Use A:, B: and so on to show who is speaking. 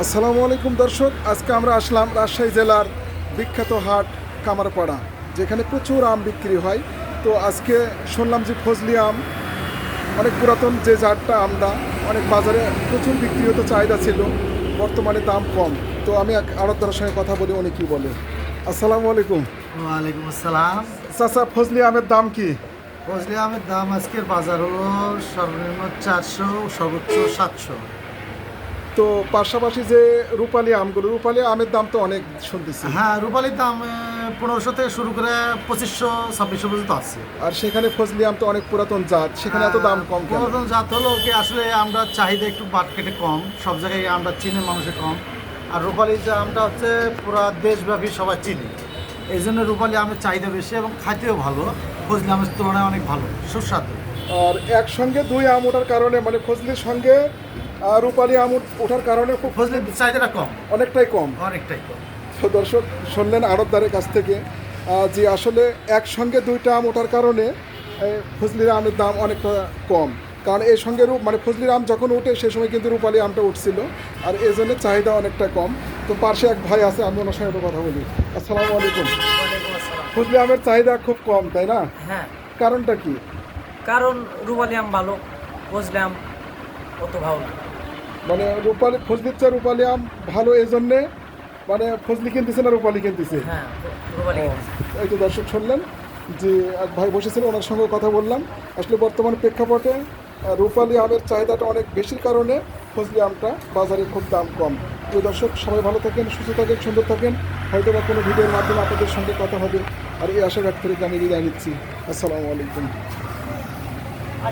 A: আসসালামু আলাইকুম দর্শক আজকে আমরা আসলাম রাজশাহী জেলার বিখ্যাত হাট কামারপাড়া যেখানে প্রচুর আম বিক্রি হয়। তো আজকে শুনলাম যে ফজলি আম অনেক পুরাতন যে জাতটা আমটা অনেক বাজারে প্রচুর বিক্রি হতে চাহিদা ছিল বর্তমানে দাম কম। তো আমি এক আড়তদারের সঙ্গে কথা বলি উনি কী বলে? আসসালামু আলাইকুম।
B: ওয়ালাইকুম আসসালাম।
A: চাচা ফজলি আমের দাম কি?
B: ফজলি আমের দাম আজকের বাজার হলো সর্বনিম্ন চারশো সর্বোচ্চ সাতশো।
A: তো পাশাপাশি যে রূপালি আমগুলো রূপালী আমের দাম তো অনেক শুনতেছি।
B: হ্যাঁ রূপালির দাম পনেরোশো থেকে শুরু করে পঁচিশশো ছাব্বিশশো পর্যন্ত আছে।
A: আর সেখানে ফজলি আম তো অনেক পুরাতন জাত সেখানে এত দাম কম
B: পুরাতন জাত হলো কি আসলে আমরা চাহিদা একটু বাট কেটে কম সব জায়গায় আমরা চিনি মানুষের কম। আর রূপালি যে আমটা হচ্ছে পুরা দেশব্যাপী সবাই চিনি। এই জন্য রূপালি আমের চাহিদা বেশি এবং খাইতেও ভালো। ফজলি আমের তুলনায় অনেক ভালো সুস্বাদু।
A: আর একসঙ্গে দুই আম ওঠার কারণে মানে ফজলির সঙ্গে রূপালী আম ওঠার কারণে খুব
B: ফজলির চাহিদাটা কম।
A: অনেকটাই কম।
B: অনেকটাই কম।
A: তো দর্শক শুনলেন আড়তদারের কাছ থেকে যে আসলে একসঙ্গে দুইটা আম ওঠার কারণে ফজলির আমের দাম অনেকটা কম। কারণ এর সঙ্গে মানে ফজলির আম যখন উঠে সে সময় কিন্তু রূপালী আমটা উঠছিল আর এই জন্য চাহিদা অনেকটা কম। তো পাশে এক ভাই আছে আমি ওনার সঙ্গে কথা বলি। আসসালামু আলাইকুম। ফজলি আমের চাহিদা খুব কম তাই না?
C: হ্যাঁ।
A: কারণটা কি?
C: কারণ রুবালি আম ভালো ফজলি আম অত ভালো না।
A: মানে রূপালি ফজলির চেয়ে রূপালি আম ভালো এই জন্যে মানে ফজলি কিনতেছে না রূপালি কিনতেছে?
C: হ্যাঁ
A: এই তো দর্শক শুনলেন যে এক ভাই বসেছিল ওনার সঙ্গে কথা বললাম। আসলে বর্তমান প্রেক্ষাপটে রূপালী আমের চাহিদাটা অনেক বেশির কারণে ফজলি আমটা, বাজারে খুব দাম কম। তো দর্শক, সবাই ভালো থাকেন, সুস্থ থাকেন, সুন্দর থাকেন। হয়তো বা কোনো ভিডিওর মাধ্যমে আপনাদের সঙ্গে কথা হবে। আর এই আশা ব্যক্ত করে আমি বিদায় নিচ্ছি। আসসালামু আলাইকুম।